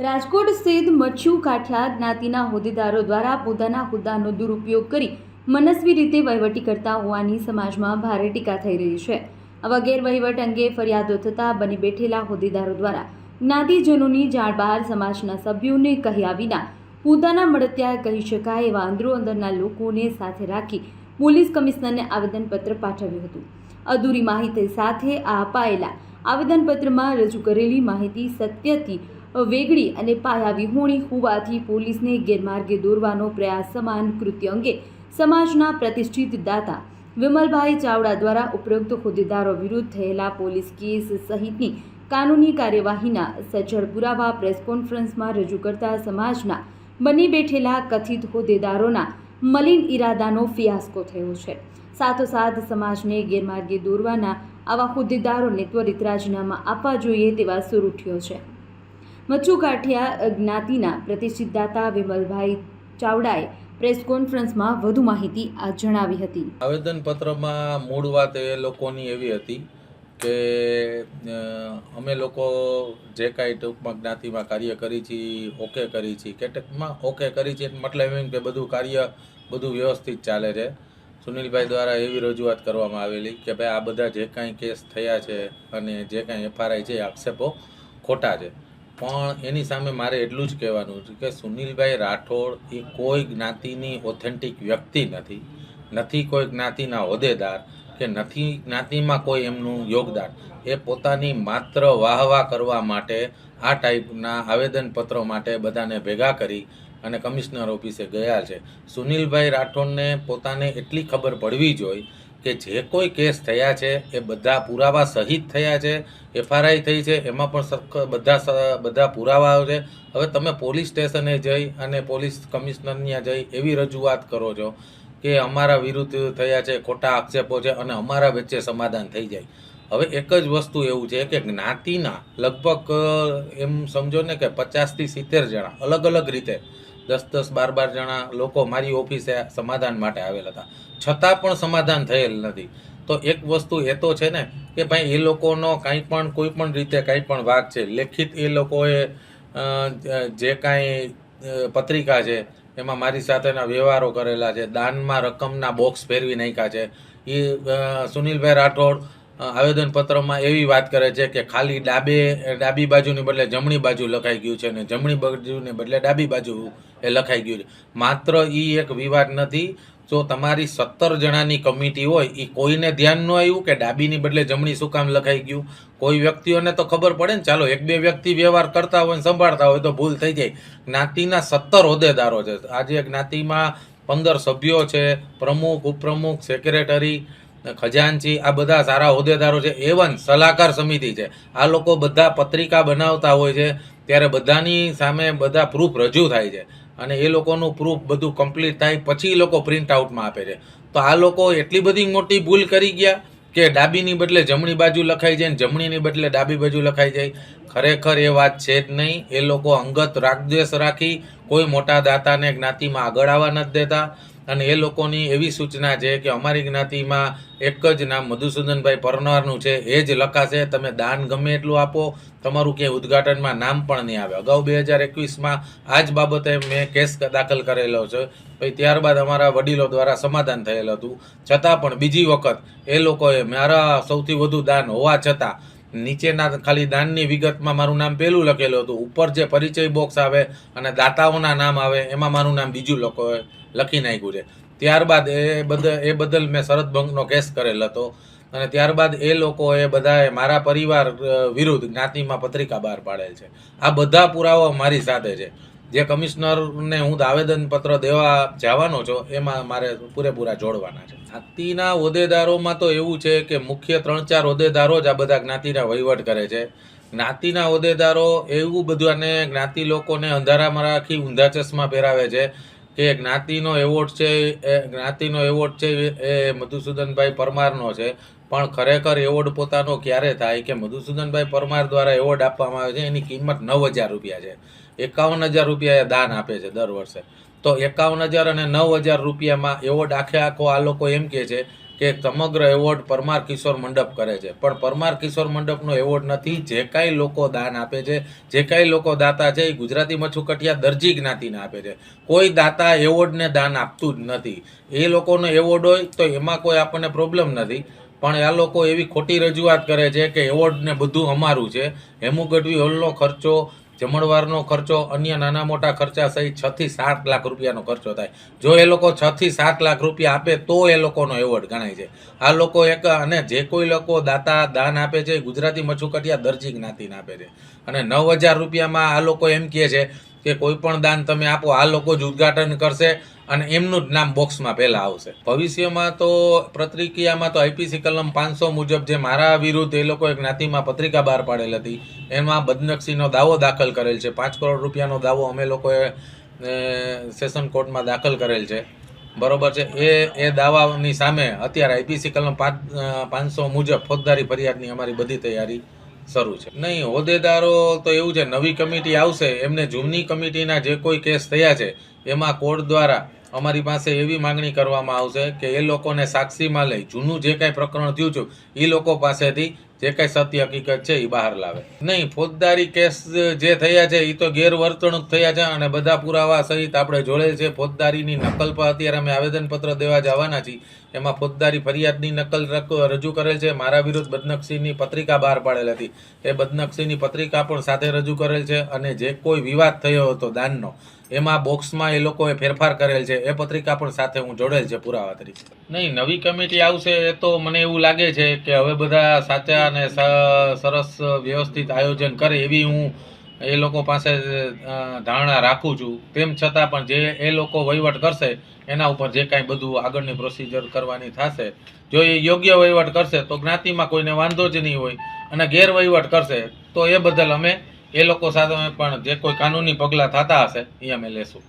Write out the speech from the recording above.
રાજકોટ સ્થિત મચ્છુ કાઠિયા જ્ઞાતિના હોદ્દેદારો દ્વારા પોતાના હોદ્દાનો દુરુપયોગ કરી મનસ્વી રીતે વહીવટી કરતા હોવાની સમાજમાં ભારે ટીકા થઈ રહી છે. આવા ગેરવહીવટ અંગે ફરિયાદો થતાં બની બેઠેલા હોદ્દેદારો દ્વારા જ્ઞાતિજનોની જાણ બહાર સમાજના સભ્યોને કહ્યા વિના પોતાના મળતિયા કહી શકાય એવા અંદરો અંદરના લોકોને સાથે રાખી પોલીસ કમિશનરને આવેદનપત્ર પાઠવ્યું હતું. અધૂરી માહિતી સાથે આ અપાયેલા આવેદનપત્રમાં રજૂ કરેલી માહિતી સત્યથી વેગળી અને પાયા વિહોણી હોવાથી પોલીસને ગેરમાર્ગે દોરવાનો પ્રયાસ સમાન કૃત્ય અંગે સમાજના પ્રતિષ્ઠિત દાતા વિમલભાઈ ચાવડા દ્વારા ઉપરોક્ત હોદ્દેદારો વિરુદ્ધ થયેલા પોલીસ કેસ સહિતની કાનૂની કાર્યવાહીના સજ્જડ પુરાવા પ્રેસ કોન્ફરન્સમાં રજૂ કરતા સમાજના બની બેઠેલા કથિત હોદ્દેદારોના મલિન ઇરાદાનો ફિયાસ્કો થયો છે. સાથોસાથ સમાજને ગેરમાર્ગે દોરવાના આવા હોદ્દેદારોને ત્વરિત રાજીનામા આપવા જોઈએ તેવા સુર ઉઠ્યો છે. મચ્છુ કાઠિયા જ્ઞાતિના પ્રતિષ્ઠિત દાતા વિમલભાઈ ચાવડાએ પ્રેસ કોન્ફરન્સમાં વધુ માહિતી આ જણાવી હતી. આવેદનપત્રમાં મૂળ વાત એ લોકોની એવી હતી કે અમે લોકો જે કાંઈ ટૂંકમાં જ્ઞાતિમાં કાર્ય કરી છીએ ઓકે કરી છીએ કેટેકમાં ટૂંકમાં ઓકે કરી છીએ મતલબ એમ કે બધું કાર્ય બધું વ્યવસ્થિત ચાલે છે. સુનિલભાઈ દ્વારા એવી રજૂઆત કરવામાં આવેલી કે ભાઈ આ બધા જે કાંઈ કેસ થયા છે અને જે કાંઈ એફઆરઆઈ છે આક્ષેપો ખોટા છે. પણ એની સામે મારે એટલું જ કહેવાનું છે કે સુનિલભાઈ રાઠોડ એ કોઈ જ્ઞાતિની ઓથેન્ટિક વ્યક્તિ નથી. નથી કોઈ જ્ઞાતિના હોદ્દેદાર કે નથી જ્ઞાતિમાં કોઈ એમનું યોગદાન. એ પોતાની માત્ર વાહવા કરવા માટે, આ ટાઈપના આવેદનપત્રો માટે બધાને ભેગા કરી અને કમિશનર ઓફિસે ગયા છે. સુનિલભાઈ રાઠોડને પોતાને એટલી ખબર પડવી જોઈએ કે જે કોઈ કેસ થયા છે, એ બધા પુરાવા સહિત થયા છે, એફઆરઆઈ થઈ છે, એમાં પણ સરખ બધા બધા પુરાવાઓ છે. હવે તમે પોલીસ સ્ટેશને જઈ અને પોલીસ કમિશનર ત્યાં જઈ એવી રજૂઆત કરો છો કે અમારા વિરુદ્ધ થયા છે, ખોટા આક્ષેપો છે અને અમારા વચ્ચે સમાધાન થઈ જાય. હવે એક જ વસ્તુ એવું છે કે જ્ઞાતિના લગભગ, એમ સમજો ને કે પચાસથી સિત્તેર જણા અલગ અલગ રીતે દસ દસ, બાર બાર જણા લોકો મારી ઓફિસે સમાધાન માટે આવેલા હતા. છતાં પણ સમાધાન થયેલ નથી. તો એક વસ્તુ એ તો છે ને કે ભાઈ, એ લોકોનો કાંઈ પણ, કોઈ પણ રીતે કાંઈ પણ વાક છે. લેખિત એ લોકોએ જે કાંઈ પત્રિકા છે, એમાં મારી સાથેના વ્યવહારો કરેલા છે, દાનમાં રકમના બોક્સ ફેરવી નાખ્યા છે. એ સુનિલભાઈ રાઠોડ આવેદનપત્રમાં એવી વાત કરે છે કે ખાલી ડાબે, ડાબી બાજુની બદલે જમણી બાજુ લખાઈ ગયું છે અને જમણી બાજુને બદલે ડાબી બાજુ એ લખાઈ ગયું છે. માત્ર એ એક વિવાદ નથી, જો તમારી સત્તર જણાની કમિટી હોય એ કોઈને ધ્યાન ન આવ્યું કે ડાબીની બદલે જમણી શું કામ લખાઈ ગયું? કોઈ વ્યક્તિઓને તો ખબર પડે ને, ચાલો એક બે વ્યક્તિ વ્યવહાર કરતા હોય સંભાળતા હોય તો ભૂલ થઈ જાય. જ્ઞાતિના સત્તર હોદ્દેદારો છે. આજે જ્ઞાતિમાં પંદર સભ્યો છે, પ્રમુખ, ઉપપ્રમુખ, સેક્રેટરી, ખજાનચી, આ બધા સારા હોદ્દેદારો છે. એવન સલાહકાર સમિતિ છે. આ લોકો બધા પત્રિકા બનાવતા હોય છે. ત્યારે બધાની સામે બધા પ્રૂફ રજૂ થાય છે. અને એ લોકોનું પ્રૂફ બધું કમ્પ્લીટ થાય, પછી એ લોકો પ્રિન્ટ આઉટમાં આપે છે. તો આ લોકો એટલી બધી મોટી ભૂલ કરી ગયા કે ડાબીની બદલે જમણી બાજુ લખાઈ જાય ને જમણીની બદલે ડાબી બાજુ લખાઈ જાય. ખરેખર એ વાત છે જ નહીં. એ લોકો અંગત રાગદ્વેષ રાખી કોઈ મોટા દાતાને જ્ઞાતિમાં આગળ આવવા નથી દેતા. અને એ લોકોની એવી સૂચના છે કે અમારી જ્ઞાતિમાં એક જ નામ મધુસૂદનભાઈ પરનારનું છે, એ જ લખાશે, તમે દાન ગમે એટલું આપો, તમારું ક્યાંય ઉદ્ઘાટનમાં નામ પણ નહીં આવે. અગાઉ બે હજાર એકવીસમાં આ જ બાબતે મેં કેસ દાખલ કરેલો છે. પછી ત્યારબાદ અમારા વડીલો દ્વારા સમાધાન થયેલ હતું. છતાં પણ બીજી વખત એ લોકોએ મારા સૌથી વધુ દાન હોવા છતાં નીચેના ખાલી દાનની વિગતમાં મારું નામ પહેલું લખેલું હતું. ઉપર જે પરિચય બોક્સ આવે અને દાતાઓના નામ આવે, એમાં મારું નામ બીજું લોકોએ લખી નાખ્યું છે. ત્યારબાદ એ બદલ એ બદલ મેં શરદ ભંગનો કેસ કરેલ હતો. અને ત્યારબાદ એ લોકોએ બધાએ મારા પરિવાર વિરુદ્ધ જ્ઞાતિમાં પત્રિકા બહાર પાડેલ છે. આ બધા પુરાવા મારી સાથે છે. જે કમિશનરને હું આવેદનપત્ર દેવા જવાનો છું, એમાં મારે પૂરેપૂરા જોડવાના છે. જ્ઞાતિના હોદ્દેદારોમાં તો એવું છે કે મુખ્ય ત્રણ ચાર હોદ્દેદારો જ આ બધા જ્ઞાતિના વહીવટ કરે છે. જ્ઞાતિના હોદ્દેદારો એવું બધું અને જ્ઞાતિ લોકોને અંધારામાં રાખી ઊંધા ચશ્મા પહેરાવે છે કે જ્ઞાતિનો એવોર્ડ છે, એ જ્ઞાતિનો એવોર્ડ છે એ મધુસૂદનભાઈ પરમારનો છે. પણ ખરેખર એવોર્ડ પોતાનો ક્યારે થાય કે મધુસૂદનભાઈ પરમાર દ્વારા એવોર્ડ આપવામાં આવે છે, એની કિંમત નવ હજાર રૂપિયા છે. એકાવન હજાર રૂપિયા દાન આપે છે દર વર્ષે. તો એકાવન હજાર અને નવ હજાર રૂપિયામાં એવોર્ડ આખે આખો આ લોકો એમ કહે છે કે સમગ્ર એવોર્ડ પરમાર કિશોર મંડપ કરે છે. પણ પરમાર કિશોર મંડપનો એવોર્ડ નથી. જે કાંઈ લોકો દાન આપે છે, જે કાંઈ લોકો દાતા છે, એ ગુજરાતી મચ્છુકટિયા દરજી જ્ઞાતિને આપે છે. કોઈ દાતા એવોર્ડને દાન આપતું જ નથી. એ લોકોનો એવોર્ડ હોય તો એમાં કોઈ આપણને પ્રોબ્લેમ નથી. પણ આ લોકો એવી ખોટી રજૂઆત કરે છે કે એવોર્ડને બધું અમારું છે. હેમુ ગઢવી હોલનો ખર્ચો જમણવારનો ખર્ચો, અન્ય નાના મોટા ખર્ચા સહિત છ થી સાત લાખ રૂપિયાનો ખર્ચો થાય. જો એ લોકો છ થી સાત લાખ રૂપિયા આપે, તો એ લોકોનો એવોર્ડ ગણાય છે. આ લોકો એક, અને જે કોઈ લોકો દાતા દાન આપે છે ગુજરાતી મચ્છુકટિયા દરજી જ્ઞાતિને આપે છે. અને નવ હજાર રૂપિયામાં આ લોકો એમ કહે છે કે કોઈ પણ દાન તમે આપો, આ લોકો જ ઉદ્ઘાટન કરશે અને એમનું જ નામ બોક્સમાં પહેલાં આવશે. ભવિષ્યમાં તો પ્રતિક્રિયામાં તો આઈપીસી કલમ પાંચસો મુજબ જે મારા વિરુદ્ધ એ લોકોએ જ્ઞાતિમાં પત્રિકા બહાર પાડેલ હતી. એમાં બદનક્ષીનો દાવો દાખલ કરેલ છે. પાંચ કરોડ રૂપિયાનો દાવો અમે લોકોએ સેશન કોર્ટમાં દાખલ કરેલ છે. બરોબર છે? એ એ દાવાની સામે અત્યારે આઈપીસી કલમ પાંચ પાંચસો મુજબ ફોજદારી ફરિયાદની અમારી બધી તૈયારી શરૂ છે. નહીં, હોદ્દેદારો તો એવું છે, નવી કમિટી આવશે, એમને જૂની કમિટીના જે કોઈ કેસ થયા છે, એમાં કોર્ટ દ્વારા અમારી પાસે એવી માંગણી કરવામાં આવશે કે એ લોકોને સાક્ષીમાં લઈ, જૂનું જે કાંઈ પ્રકરણ થયું છે એ લોકો પાસેથી જે કાંઈ સત્ય હકીકત છે એ બહાર લાવે. નહીં, ફોજદારી કેસ જે થયા છે એ તો ગેરવર્તણૂક થયા છે અને બધા પુરાવા સહિત આપણે જોડે છે. ફોજદારીની નકલ પર અત્યારે અમે આવેદનપત્ર દેવા જવાના છીએ. એમાં ફોજદારી ફરિયાદની નકલ રજૂ કરેલ છે. મારા વિરુદ્ધ બદનક્ષીની પત્રિકા બહાર પાડેલ હતી. એ બદનક્ષીની પત્રિકા પણ સાથે રજૂ કરેલ છે અને જે કોઈ વિવાદ થયો હતો દાનનો એમાં બોક્સમાં એ લોકોએ ફેરફાર કરેલ છે. એ પત્રિકા પણ સાથે હું જોડેલ છે પુરાવા તરીકે. નહીં, નવી કમિટી આવશે એ તો મને એવું લાગે છે કે હવે બધા સાચા અને સરસ વ્યવસ્થિત આયોજન કરે એવી હું એ લોકો પાસે ધારણા રાખું છું. તેમ છતાં પણ જે એ લોકો વહીવટ કરશે, એના ઉપર જે કાંઈ બધું આગળની પ્રોસિજર કરવાની થશે, જો એ યોગ્ય વહીવટ કરશે તો જ્ઞાતિમાં કોઈને વાંધો જ નહીં હોય અને ગેરવહીવટ કરશે, તો એ બદલ અમે એ લોકો સાથે પણ જે કોઈ કાનૂની પગલાં થતા હશે એ અમે લેશું.